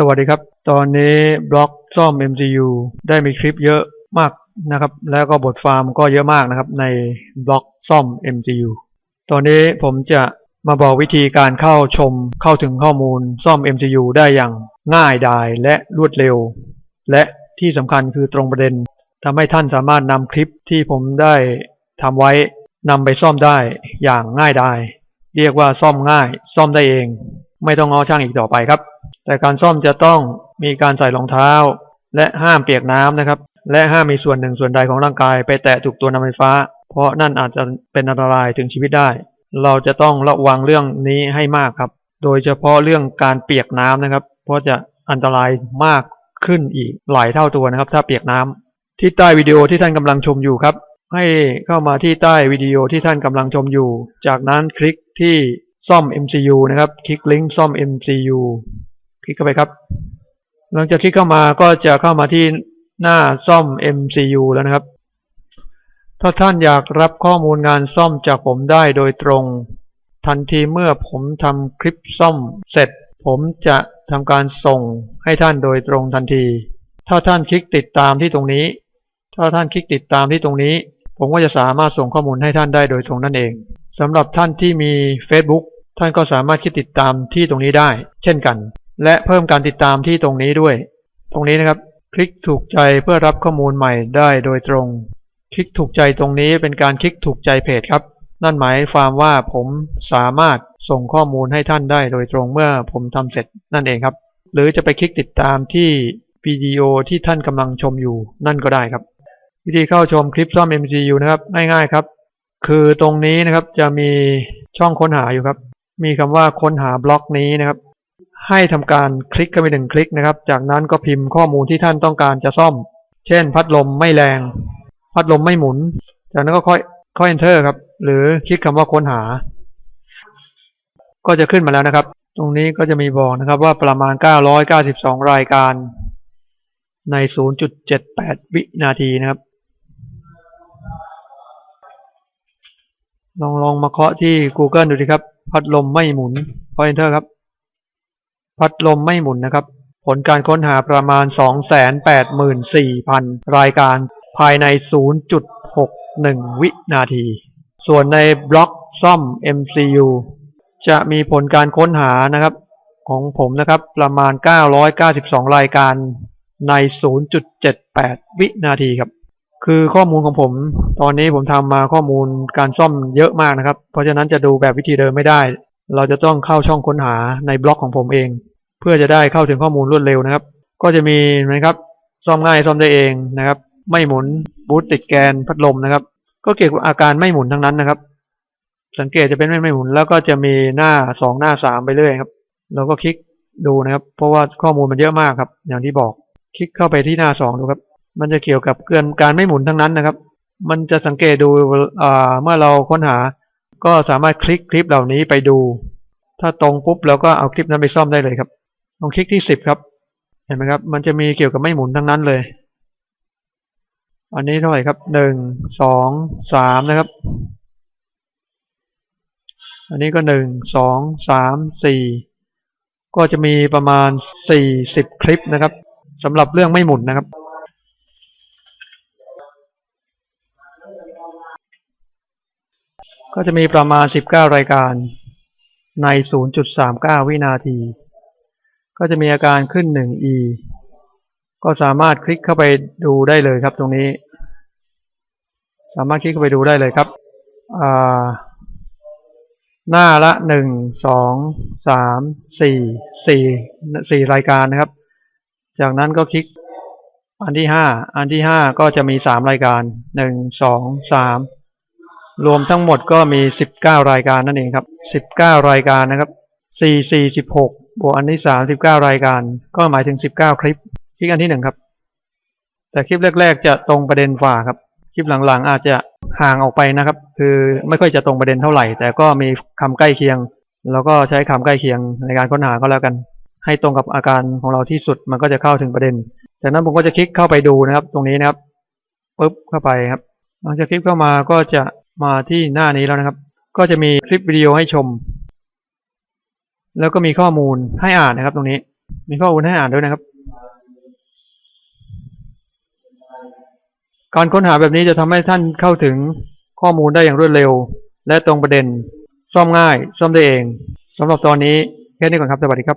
สวัสดีครับ ตอนนี้บล็อกซ่อม MCU ได้มีคลิปเยอะมากนะครับ แล้วก็บทฟาร์มก็เยอะมากนะครับในบล็อกซ่อม MCU ตอนนี้ผมจะมาบอกวิธีการเข้าชมเข้าถึงข้อมูลซ่อม MCU ได้อย่างง่ายดายและรวดเร็ว และที่สำคัญคือตรงประเด็นทำให้ท่านสามารถนำคลิปที่ผมได้ทำไว้นำไปซ่อมได้อย่างง่ายดาย เรียกว่าซ่อมง่าย ซ่อมได้เอง ไม่ต้องงอช่างอีกต่อไปครับ แต่การซ่อมจะต้องมีการใส่รองเท้า และห้ามเปียกน้ำนะครับ และห้ามมีส่วนหนึ่งส่วนใดของร่างกาย ไปแตะถูกตัวนำไฟฟ้า เพราะนั่นอาจจะเป็นอันตรายถึงชีวิตได้ เราจะต้องระวังเรื่องนี้ให้มากครับ โดยเฉพาะเรื่องการเปียกน้ำนะครับ เพราะจะอันตรายมากขึ้นอีกหลายเท่าตัวนะครับ ถ้าเปียกน้ำที่ใต้วิดีโอที่ท่านกำลังชมอยู่ครับ ให้เข้ามาที่ใต้วิดีโอที่ท่านกำลังชมอยู่ จากนั้นคลิกที่ซ่อม MCU นะครับ คลิกลิงก์ซ่อม MCU ลิกเข้าไปครับ หลังจากคลิกเข้ามาก็จะเข้ามาที่หน้าซ่อม MCU แล้วนะครับ ถ้าท่านอยากรับข้อมูลงานซ่อมจากผมได้โดยตรง ทันทีเมื่อผมทำคลิปซ่อมเสร็จ ผมจะทำการส่งให้ท่านโดยตรงทันที ถ้าท่านคลิกติดตามที่ตรงนี้ ถ้าท่านคลิกติดตามที่ตรงนี้ ผมก็จะสามารถส่งข้อมูลให้ท่านได้โดยตรงนั่นเองสำหรับท่านที่มี Facebook ท่านก็สามารถคลิกติดตามที่ตรงนี้ได้ เช่นกัน และเพิ่มการติดตามที่ตรงนี้ด้วย ตรงนี้นะครับ คลิกถูกใจเพื่อรับข้อมูลใหม่ได้โดยตรง คลิกถูกใจตรงนี้เป็นการคลิกถูกใจเพจครับ นั่นหมายความว่าผมสามารถส่งข้อมูลให้ท่านได้โดยตรงเมื่อผมทำเสร็จนั่นเองครับ หรือจะไปคลิกติดตามที่วิดีโอที่ท่านกำลังชมอยู่นั่นก็ได้ครับ วิธีเข้าชมคลิปซ่อม MCU นะครับง่ายๆครับ คือตรงนี้นะครับจะมีช่องค้นหาอยู่ครับ มีคำว่าค้นหาบล็อกนี้นะครับ ให้ทำการคลิกเข้าไปหนึ่งคลิกนะครับ จากนั้นก็พิมพ์ข้อมูลที่ท่านต้องการจะซ่อม เช่น พัดลมไม่แรง พัดลมไม่หมุน จากนั้นก็ค่อยค่อย enter ครับ หรือคลิกคำว่าค้นหา ก็จะขึ้นมาแล้วนะครับ ตรงนี้ก็จะมีบอกนะครับว่าประมาณ 992 รายการใน 0.78 วินาทีนะครับ ลองลองมาเคาะที่ Google ดูดีครับ พัดลมไม่หมุนพอ enter ครับ พัดลมไม่หมุนนะครับ ผลการค้นหาประมาณ 284,000 รายการภายใน 0.61 วินาที ส่วนในบล็อกซ่อม MCU จะมีผลการค้นหานะครับ ของผมนะครับประมาณ 992 รายการใน 0.78 วินาทีครับ คือข้อมูลของผม ตอนนี้ผมทำมาข้อมูลการซ่อมเยอะมากนะครับ เพราะฉะนั้นจะดูแบบวิธีเดิมไม่ได้ เราจะต้องเข้าช่องค้นหาในบล็อกของผมเอง เพื่อจะได้เข้าถึงข้อมูลรวดเร็วนะครับ ก็จะมีนะครับซ่อมง่ายซ่อมได้เองนะครับ ไม่หมุนบูตติดแกนพัดลมนะครับ ก็เกี่ยวกับอาการไม่หมุนทั้งนั้นนะครับ สังเกตจะเป็นไม่ไม่หมุนแล้วก็จะมีหน้าสองหน้าสามไปเรื่อยครับ เราก็คลิกดูนะครับ เพราะว่าข้อมูลมันเยอะมากครับ อย่างที่บอกคลิกเข้าไปที่หน้าสองดูครับ มันจะเกี่ยวกับเกินการไม่หมุนทั้งนั้นนะครับ มันจะสังเกตดูเมื่อเราค้นหา ก็สามารถคลิกคลิปเหล่านี้ไปดู ถ้าตรงปุ๊บเราก็เอาคลิปนั้นไปซ่อมได้เลยครับลองคลิกที่สิบครับ เห็นไหมครับ มันจะมีเกี่ยวกับไม่หมุนทั้งนั้นเลย อันนี้เท่าไหร่ครับหนึ่งสองสามนะครับ อันนี้ก็หนึ่งสองสามสี่ก็จะมีประมาณสี่สิบคลิปนะครับสำหรับเรื่องไม่หมุนนะครับ ก็จะมีประมาณสิบเก้ารายการในศูนย์จุดสามเก้าวินาที ก็จะมีอาการขึ้นหนึ่ง e ก็สามารถคลิกเข้าไปดูได้เลยครับตรงนี้ สามารถคลิกเข้าไปดูได้เลยครับอ่าหน้าละหนึ่งสองสามสี่สี่สี่รายการนะครับ จากนั้นก็คลิกอันที่ห้าอันที่ห้าก็จะมีสามรายการหนึ่งสองสาม รวมทั้งหมดก็มีสิบเก้ารายการนั่นเองครับสิบเก้ารายการนะครับสี่สี่สิบหกบวกอันที่สามสิบเก้ารายการ ก็หมายถึงสิบเก้าคลิป คลิกอันที่หนึ่งครับ แต่คลิปแรก ๆ จะตรงประเด็นฝ่าครับ คลิปหลังๆ อาจจะห่างออกไปนะครับ คือไม่ค่อยจะตรงประเด็นเท่าไหร่ แต่ก็มีคำใกล้เคียง แล้วก็ใช้คำใกล้เคียงในการค้นหาก็แล้วกัน ให้ตรงกับอาการของเราที่สุด มันก็จะเข้าถึงประเด็น จากนั้นผมก็จะคลิกเข้าไปดูนะครับ ตรงนี้นะครับปุ๊บเข้าไปครับหลังจากคลิกเข้ามาก็จะ มาที่หน้านี้แล้วนะครับ ก็จะมีคลิปวิดีโอให้ชม แล้วก็มีข้อมูลให้อ่านนะครับ ตรงนี้ มีข้อมูลให้อ่านด้วยนะครับ การค้นหาแบบนี้จะทำให้ท่านเข้าถึงข้อมูลได้อย่างรวดเร็ว และตรงประเด็น ซ่อมง่าย ซ่อมได้เองสำหรับตอนนี้แค่นี้ก่อนครับ สวัสดีครับ